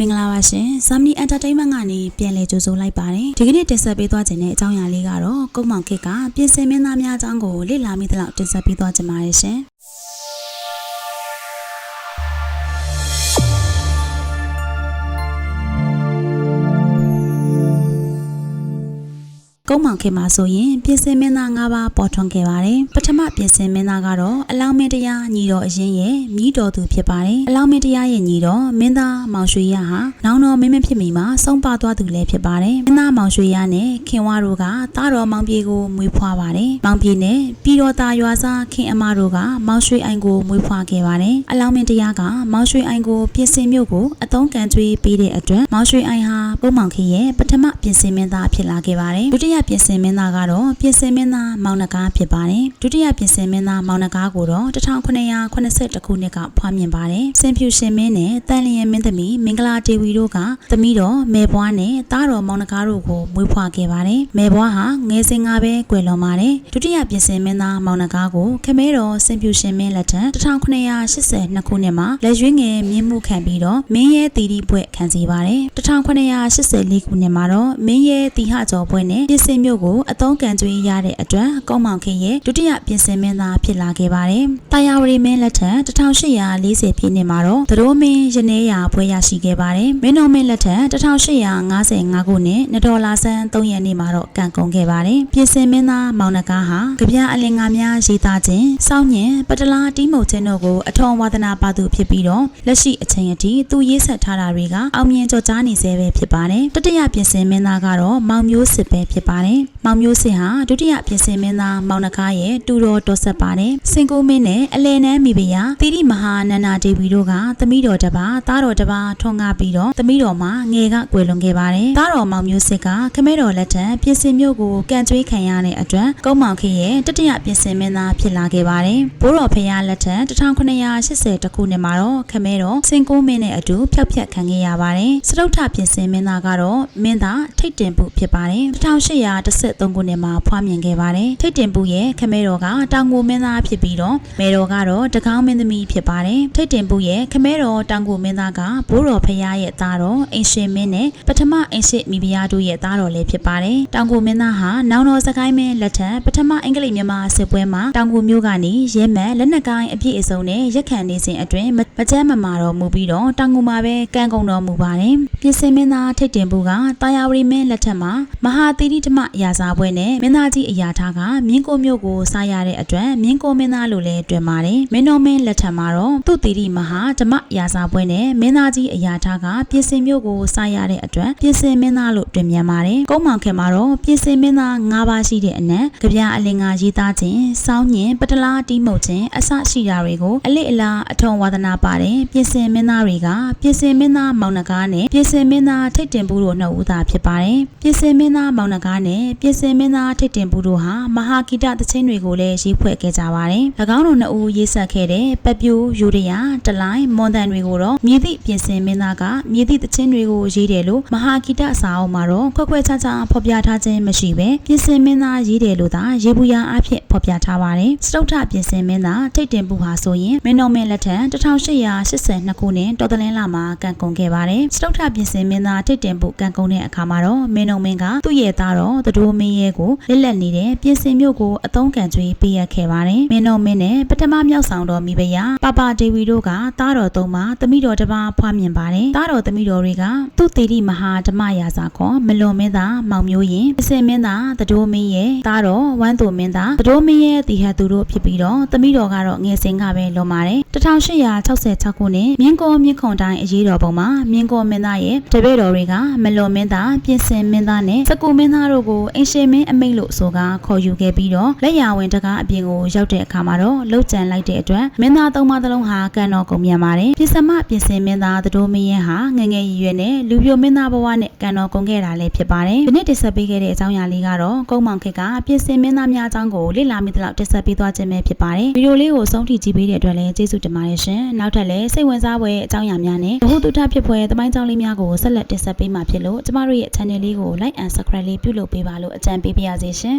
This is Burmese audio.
မင်္ဂလာပါရှင် Zamni Entertainment ကနေပြန်လည်ကြိုဆိုလိုက်ပါတယ်ဒီကနေ့တင်ဆက်ပေးသွားခြင်းတဲ့အကြောင်းအရာလေးကတော့ကုန်းမောင်ခစ်ကပြင်ဆင်မင်းသားများအကြောင်းကိုလေ့လာမိသလောက်တင်ဆက်ပေးသွားခြင်းပါတယ်ရှင် ကုန်းမောင်ခင်မှာဆိုရင်ပြင်ဆင်မင်းသား၅ပါးပေါ်ထွန်းခဲ့ပါတယ်ပထမပြင်ဆင်မင်းသားကတော့အလောင်းမင်းတရားညီတော်အရင်ရဲ့မြည်တော်သူဖြစ်ပါတယ်အလောင်းမင်းတရားရဲ့ညီတော်မင်းသားမောင်ရွှေရဟာနောင်တော်မင်းမဖြစ်မီမှာဆုံးပါသွားသူလည်းဖြစ်ပါတယ်မင်းသားမောင်ရွှေရနဲ့ခင်ဝါတို့ကသားတော်မောင်ပြေကိုမွေးဖွားပါတယ်မောင်ပြေနဲ့ပြည်တော်သားရွာစားခင်အမတို့ကမောင်ရွှေအိုင်ကိုမွေးဖွားခဲ့ပါတယ်အလောင်းမင်းတရားကမောင်ရွှေအိုင်ကိုပြင်ဆင်မြို့ကိုအသုံးကန်ကျွေးပေးတဲ့အတွက်မောင်ရွှေအိုင်ဟာပုံမောင်ခေရဲ့ပထမပြင်ဆင်မင်းသားဖြစ်လာခဲ့ပါတယ်ဒုတိယပြင်ဆင်မင်းသားကတော့ပြင်ဆင်မင်းသားမောင်နကားဖြစ်ပါတယ်ဒုတိယပြင်ဆင်မင်းသားမောင်နကားကိုတော့1982ခုနှစ်ကဖွားမြင်ပါတယ်စင်ဖြူရှင်မင်းနဲ့တန်လျင်မင်းသမီးမင်္ဂလာဒေဝီတို့ကသမီးတော်မေဘွားနဲ့သားတော်မောင်နကားတို့ကိုမွေးဖွားခဲ့ပါတယ်မေဘွားဟာငယ်စဉ်ကပဲကွယ်လွန်ပါတယ်ဒုတိယပြင်ဆင်မင်းသားမောင်နကားကိုခမဲတော်စင်ဖြူရှင်မင်းလက်ထက်1982ခုနှစ်မှာလက်ရွေးငယ်မြင်းမှုခံပြီးတော့မင်းရဲ့တီတီဘွဲ့ခံစီပါတယ်1984ခုနှစ်မှာတော့မင်းရဲ့တီဟကျော်ဘွဲ့နဲ့ပြင်ဆင်မြို့ကိုအသုံးကန်ကျွေးရတဲ့အတွက်ကောင်းမောင်ခင်ရဲ့ဒုတိယပြင်ဆင်မင်းသားဖြစ်လာခဲ့ပါတယ်။တာယာဝတီမင်းလက်ထက်1840ပြည့်နှစ်မှာတော့သတို့မင်းရနေရဘွဲရရှိခဲ့ပါတယ်။မင်းတော်မင်းလက်ထက်1855ခုနှစ်နဒေါ်လာဆန်း3ရက်နေ့မှာတော့ကံကုန်ခဲ့ပါတယ်။ပြင်ဆင်မင်းသားမောင်နကားဟာကြပြအလင်္ကာများရေးသားခြင်း၊စောင်းညင်ပတလားတီးမုတ်ခြင်းတို့ကိုအထောဝါဒနာပါသူဖြစ်ပြီးတော့လက်ရှိအချိန်အထိသူရေးဆက်ထားတာတွေကအောင်မြင်ကြော်ကြားနေဆဲပဲဖြစ်ပါတယ်။တတိယပြင်ဆင်မင်းသားကတော့မောင်မျိုးစစ်ပဲဖြစ်ပါတယ်။မောင်မျိုးစစ်ဟာဒုတိယပြင်ဆင်မင်းသားမောင်နကားရဲ့တူတော်တော်ဆက်ပါတယ်။စင်ကိုမင်းနဲ့အလဲနန်းမိဖုရားသီရိမဟာနန္ဒာဒေဝီတို့ကသမီးတော်တစ်ပါးသားတော်တစ်ပါးထွန်းကားပြီးတော့သမီးတော်မှာငယ်ကကွယ်လွန်ခဲ့ပါတယ်။သားတော်မောင်မျိုးစစ်ကခမဲတော်လက်ထက်ပြင်ဆင်မျိုးကိုကန်ကျွေးခံရတဲ့အတွက်ကုန်းမောင်ခေရဲ့တတိယပြင်ဆင်မင်းသားဖြစ်လာခဲ့ပါတယ်။ဘိုးတော်ဖရာလက်ထက်1980ခုနှစ်မှာတော့ခမဲတော်စင်ကိုမင်းနဲ့အတူဖျောက်ဖျက်ခံခဲ့ရပါတယ်။စတုထပြင်ဆင်မင်းသားကတော့မင်းသားထိတ်တင်ပုဖြစ်ပါတယ်။1813ခုနှစ်မှာဖွားမြင်ခဲ့ပါတယ်။ထိတ်တင်ပုရဲ့ခမဲတော်ကတောင်ကိုမင်းသားဖြစ်ပြီးတော့မဲတော်ကတော့တကောင်းမင်းသမီးဖြစ်ပါတယ်။ထိတ်တင်ပုရဲ့ခမဲတော်တောင်ကိုမင်းသားကဘိုးတော်ဖရာရဲ့သားတော်အင်ရှင်မင်းနဲ့ပထမအင်ရှိမိဖုရားတို့ရဲ့သားတော်လည်းဖြစ်ပါတယ်။တောင်ကိုမင်းသားဟာနောင်တော်စကိုင်းမင်းလက်ထက်ပထမအင်္ဂလိပ်မြန်မာစစ်ပွဲမှာတောင်ကိုမျိုးကနေရဲမှန်လက်နက်ကိုင်းအပြည့်အစုံနဲ့ရက်ခံနေစဉ်အတွင်းမမကြမ်းမမာတော်မူပြီးတော့တောင်ကိုမှာပဲကံကုန်တော်မူပါတယ်။ပြင်စင်မင်းသားထိတ်တင်ပုကတာယာဝရီမင်းလက်ထက်မှာမဟာသီရိဓမ္မရာဇာပွဲနဲ့မင်းသားကြီးအရာထားကမြင်းကိုမျိုးကိုစားရတဲ့အတွက်မြင်းကိုမင်းသားလို့လည်းတွင်ပါတယ်။မင်းတော်မင်းလက်ထက်မှာတော့သူ့သီရိမဟာဓမ္မရာဇာပွဲနဲ့မင်းသားကြီးအရာထားကပြင်စင်မျိုးကိုစားရတဲ့အတွက်ပြင်စင်မင်းသားလို့တွင်မြန်ပါတယ်။ကုန်းမောင်ခင်မှာတော့ပြင်စင်မင်းသား၅ပါးရှိတဲ့အနက်ကြပြအလင်္ကာရေးသားခြင်း၊စောင်းညင်ပတလားတီးမှုတ်ခြင်းအစရှိတာတွေကိုအလစ်အလားအထုံဝါဒနာပါတယ်။ပြင်စင်မင်းသားတွေကပြင်စင်မင်းသားမောင်နှကားနဲ့ပြင်စင်မင်းသားထိတ်တင်ဘူးတို့နှစ်ဦးသာဖြစ်ပါတယ်။ပြင်စင်မင်းသားမောင်နှကားနဲ့ပြင်စင်မင်းသားထိတ်တင်ဘူးတို့ဟာမဟာဂီတသချင်းတွေကိုလည်းရေးဖွဲ့ခဲ့ကြပါတယ်။၎င်းတို့နှစ်ဦးရေးဆက်ခဲ့တဲ့ပပြိုးယူရယာတလိုင်းမွန်တန်တွေကိုတော့မြည်သည့်ပြင်စင်မင်းသားကမြည်သည့်သချင်းတွေကိုရေးတယ်လို့မဟာဂီတစာအုပ်မှာတော့ခွက်ခွက်ခြားခြားဖော်ပြထားခြင်းမရှိပဲပြင်စင်မင်းသားရေးတယ်လို့သာရေဘူးရာအဖြစ်ဖော်ပြထားပါတယ်။စတုထပြင်စင်မင်းသားထိတ်တင်ဘူးဟာဆိုရင်မင်းတော်မင်းလက်ထက်1882ခုနှစ်တော်တလင်းလာမှာကံကုန်ခဲ့ပါတယ်။စတုထပြင်စင်မင်းသားထိတ်တင်ဘူးကံကုန်တဲ့အခါမှာတော့မင်းတော်မင်းကသူ့ရဲ့သားတော်တတိုးမင်းရဲ့ကိုလက်လက်နေတဲ့ပြင်စင်မျိုးကိုအသုံးကန်ကျွေးပေးရခဲ့ပါတယ်။မင်းတော်မင်းနဲ့ပထမမြောက်ဆောင်တော်မိဖုရားပပဒေဝီတို့ကသားတော်သုံးပါသမီးတော်တစ်ပါးဖွားမြင်ပါတယ်။သားတော်သမီးတော်တွေကသူ့တေရီမဟာဓမ္မရာဇာခေါ်မလွန်မင်းသားမောင်မျိုးရင်အစင်မင်းသားတတိုးမင်းရဲ့သားတော်ဝမ်းသူမင်းသားတတိုးမင်းရဲ့တီဟတ်သူတို့ဖြစ်ပြီးတော့သမီးတော်ကတော့ငယ်စဉ်ကပဲလွန်ပါတယ်1866ခုနှစ်မြင်းကောမြင်းခုံတိုင်းအရေးတော်ပုံမှာမြင်းကောမင်းသားရဲ့တပည့်တော်တွေကမလွန်မင်းသားပြင်စင်မင်းသားနဲ့စကူမင်းသားတို့ကိုအင်ရှင်မင်းအမိတ်လို့ဆိုကာခေါ်ယူခဲ့ပြီးတော့လက်ရဝင်တကားအပြင်ကိုရောက်တဲ့အခါမှာတော့လှုပ်ကြံလိုက်တဲ့အတွက်မင်းသားသုံးပါးသလုံးဟာကန်တော်ကုန်မြန်ပါတယ်ပြင်စမပြင်စင်မင်းသားတတိုးမင်းရဲ့ဟာငငယ်ရည်ရွယ်နဲ့လူပြိုမင်းသားဘဝနဲ့ကန်တော်ကုန်ခဲ့တာလည်းဖြစ်ပါတယ်ဒီနေ့တင်ဆက်ပေးခဲ့တဲ့အကြောင်းအရာလေးကတော့ကုန်းမောင်ခေတ်ကပြင်ဆင်မင်းသားများအကြောင်းကိုလေ့လာမိသလောက်တင်ဆက်ပေးသွားခြင်းပဲဖြစ်ပါတယ်ဗီဒီယိုလေးကိုဆုံးထိကြည့်ပေးတဲ့အတွက်လည်းကျေးဇူးတင်ပါတယ်ရှင်နောက်ထပ်လည်းစိတ်ဝင်စားဖွယ်အကြောင်းအရာများနဲ့ဘ ഹു တုထဖြစ်ဖွယ်သမိုင်းကြောင်းလေးများကိုဆက်လက်တင်ဆက်ပေးမှာဖြစ်လို့ကျမတို့ရဲ့ channel လေးကို like and subscribe လေးပြုလုပ်ပေးပါလို့အကြံပေးပါရစေရှင်